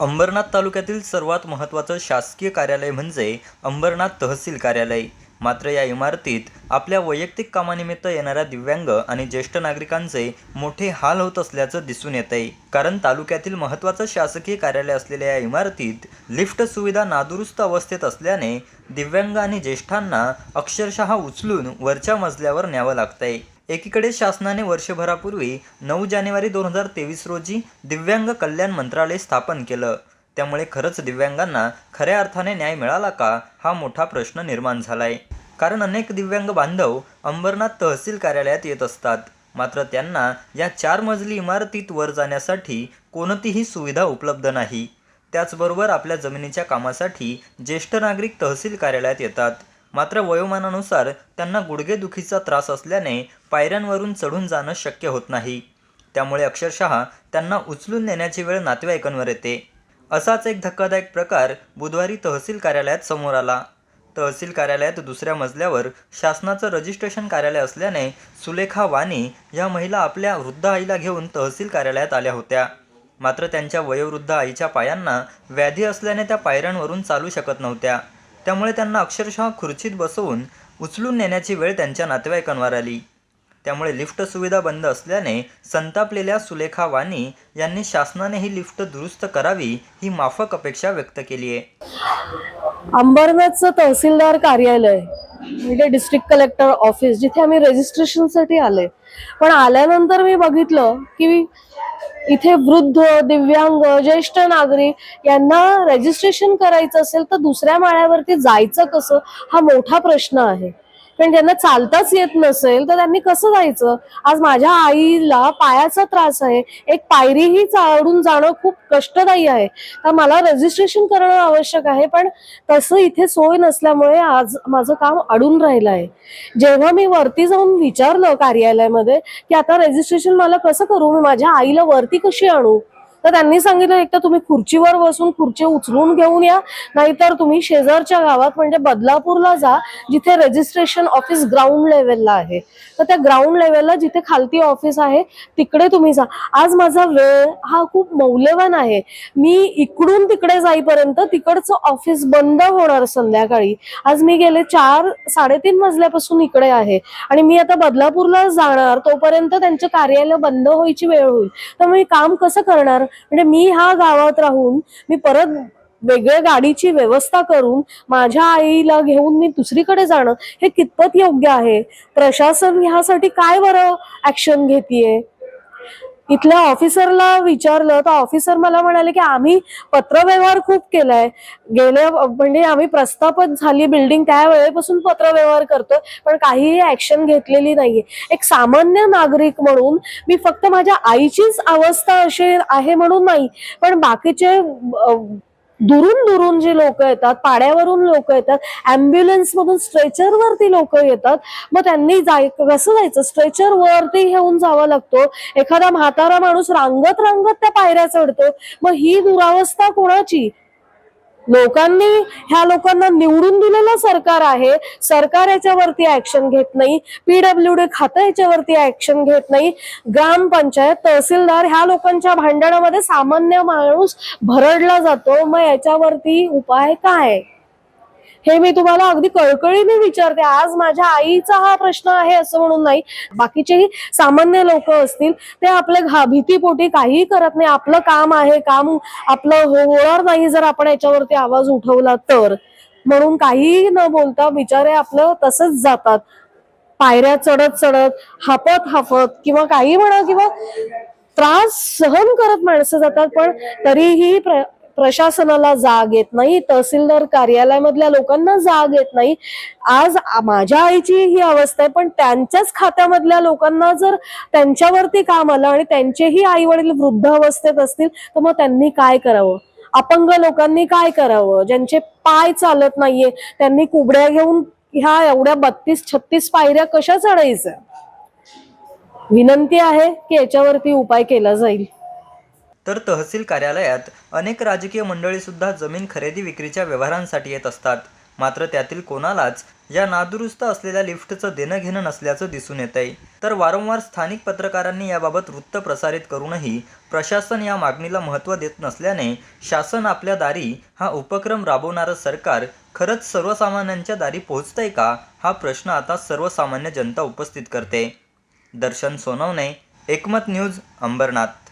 अंबरनाथ तालुक्यातील सर्वात महत्त्वाचं शासकीय कार्यालय म्हणजे अंबरनाथ तहसील कार्यालय. मात्र या इमारतीत आपल्या वैयक्तिक कामानिमित्त येणाऱ्या दिव्यांग आणि ज्येष्ठ नागरिकांचे मोठे हाल होत असल्याचं दिसून येत आहे कारण तालुक्यातील महत्त्वाचं शासकीय कार्यालय असलेल्या या इमारतीत लिफ्ट सुविधा नादुरुस्त अवस्थेत असल्याने दिव्यांग आणि ज्येष्ठांना अक्षरशः उचलून वरच्या मजल्यावर न्यावं लागतंय. एकीकडे शासनाने वर्षभरापूर्वी नऊ जानेवारी दोन हजार तेवीस रोजी दिव्यांग कल्याण मंत्रालय स्थापन केलं. त्यामुळे खरंच दिव्यांगांना खऱ्या अर्थाने न्याय मिळाला का हा मोठा प्रश्न निर्माण झालाय. कारण अनेक दिव्यांग बांधव अंबरनाथ तहसील कार्यालयात येत असतात. मात्र त्यांना या चार मजली इमारतीत वर जाण्यासाठी कोणतीही सुविधा उपलब्ध नाही. त्याचबरोबर आपल्या जमिनीच्या कामासाठी ज्येष्ठ नागरिक तहसील कार्यालयात येतात. मात्र वयोमानानुसार त्यांना गुडघेदुखीचा त्रास असल्याने पायऱ्यांवरून चढून जाणं शक्य होत नाही. त्यामुळे अक्षरशः त्यांना उचलून नेण्याची वेळ नातेवाईकांवर येते. असाच एक धक्कादायक प्रकार बुधवारी तहसील कार्यालयात समोर आला. तहसील कार्यालयात दुसऱ्या मजल्यावर शासनाचं रजिस्ट्रेशन कार्यालय असल्याने सुलेखा वाणी या महिला आपल्या वृद्ध आईला घेऊन तहसील कार्यालयात आल्या होत्या. मात्र त्यांच्या वयोवृद्ध आईच्या पायांना व्याधी असल्याने त्या पायऱ्यांवरून चालू शकत नव्हत्या. त्यामुळे त्यांना अक्षरशः खुर्चीत बसवून उचलून नेण्याची वेळ त्यांच्या नातेवाईकांवर आली. त्यामुळे लिफ्ट सुविधा बंद असल्याने संतापलेल्या सुलेखा वाणी यांनी शासनाने ही लिफ्ट दुरुस्त करावी ही माफक अपेक्षा व्यक्त केली आहे. अंबरनाथचं तहसीलदार कार्यालय म्हणजे डिस्ट्रिक्ट कलेक्टर ऑफिस जिथे आम्ही रजिस्ट्रेशनसाठी आले. पण आल्यानंतर मी बघितलं की इथे वृद्ध दिव्यांग ज्येष्ठ नागरिक यांना रजिस्ट्रेशन करायचं असेल तर दुसऱ्या माळ्यावरती जायचं कसं? हा मोठा प्रश्न आहे. पण ज्यांना चालताच येत नसेल तर त्यांनी कसं जायचं? आज माझ्या आईला पायाचा त्रास आहे. एक पायरीही चढून जाणं खूप कष्टदायी आहे. तर मला रजिस्ट्रेशन करणं आवश्यक आहे पण तसं इथे सोय नसल्यामुळे आज माझं काम अडून राहिलं आहे. जेव्हा मी वरती जाऊन विचारलं कार्यालयामध्ये की आता रजिस्ट्रेशन मला कसं करू? मी माझ्या आईला वरती कशी आणू? तर त्यांनी सांगितलं एक तर तुम्ही खुर्चीवर बसून खुर्ची उचलून घेऊन या नाहीतर तुम्ही शेजारच्या गावात म्हणजे बदलापूरला जा जिथे रजिस्ट्रेशन ऑफिस ग्राउंड लेवलला आहे. तर त्या ग्राउंड लेवलला जिथे खालती ऑफिस आहे तिकडे तुम्ही जा. आज माझा वेळ हा खूप मौल्यवान आहे. मी इकडून तिकडे जाईपर्यंत तिकडचं ऑफिस बंद होणार संध्याकाळी. आज मी गेले चार साडेतीन मजल्यापासून इकडे आहे. आणि मी आता बदलापूरला जाणार तोपर्यंत त्यांचं कार्यालय बंद व्हायची वेळ होईल. तर मी काम कसं करणार? म्हणजे मी ह्या गावात राहून मी परत वेगळ्या गाडीची व्यवस्था करून माझ्या आईला घेऊन मी दुसरीकडे जाणं हे कितपत योग्य आहे? प्रशासन ह्यासाठी काय बरं ऍक्शन घेतीये? इथल्या ऑफिसरला विचारलं तर ऑफिसर मला म्हणाले की आम्ही पत्रव्यवहार खूप केलाय. गेल्या म्हणजे आम्ही प्रस्थापित झाली बिल्डिंग त्या वेळेपासून पत्रव्यवहार करतोय पण काहीही ऍक्शन घेतलेली नाहीये. एक सामान्य नागरिक म्हणून मी फक्त माझ्या आईचीच अवस्था अशी आहे म्हणून नाही पण बाकीचे दुरून दुरून जे लोक येतात पाड्यावरून लोक येतात अँब्युलन्स मधून स्ट्रेचर वरती लोक येतात. मग त्यांनी जाय कसं जायचं? स्ट्रेचर वरती घेऊन जावं लागतो. एखादा म्हातारा माणूस रांगत रांगत त्या पायऱ्या चढतो. मग ही दुरावस्था कोणाची? लोकांनी ह्या लोकांना निवडून दिलेलं सरकार आहे. सरकार याच्यावरती ऍक्शन घेत नाही. पीडब्ल्यू डी खातं याच्यावरती ऍक्शन घेत नाही. ग्रामपंचायत तहसीलदार ह्या लोकांच्या भांडणामध्ये सामान्य माणूस भरडला जातो. मग याच्यावरती उपाय काय? हे मी तुम्हाला अगदी कळकळीने विचारते. आज माझ्या आईचा हा प्रश्न आहे असं म्हणून नाही. बाकीचेही सामान्य लोक असतील ते आपल्या घा भीतीपोटी काहीही करत नाही. आपलं काम आहे काम आपलं हो-, होणार नाही जर आपण याच्यावरती आवाज उठवला तर. म्हणून काहीही न बोलता बिचारे आपलं तसंच जातात. पायऱ्या चढत चढत हापत हापत किंवा काही म्हणा किंवा त्रास सहन करत माणसं जातात पण तरीही प्र प्रशासनाला जाग येत नाही तहसीलदार कार्यालयामधल्या लोकांना जाग येत नाही. आज माझ्या आईची ही अवस्था आहे पण त्यांच्याच खात्यामधल्या लोकांना जर त्यांच्यावरती काम आलं आणि त्यांचेही आई वडील वृद्ध अवस्थेत असतील तर मग त्यांनी काय करावं? अपंग लोकांनी काय करावं? ज्यांचे पाय चालत नाहीये त्यांनी कुबड्या घेऊन ह्या एवढ्या बत्तीस छत्तीस पायऱ्या कशा चढायच्या विनंती आहे की याच्यावरती उपाय केला जाईल. तर तहसील कार्यालयात अनेक राजकीय मंडळीसुद्धा जमीन खरेदी विक्रीच्या व्यवहारांसाठी येत असतात. मात्र त्यातील कोणालाच या नादुरुस्त असलेल्या लिफ्टचं देणं घेणं नसल्याचं दिसून येत आहे तर वारंवार स्थानिक पत्रकारांनी याबाबत वृत्त प्रसारित करूनही प्रशासन या मागणीला महत्त्व देत नसल्याने शासन आपल्या दारी हा उपक्रम राबवणारं सरकार खरंच सर्वसामान्यांच्या दारी पोहोचतंय का? हा प्रश्न आता सर्वसामान्य जनता उपस्थित करते. दर्शन सोनवणे एकमत न्यूज अंबरनाथ.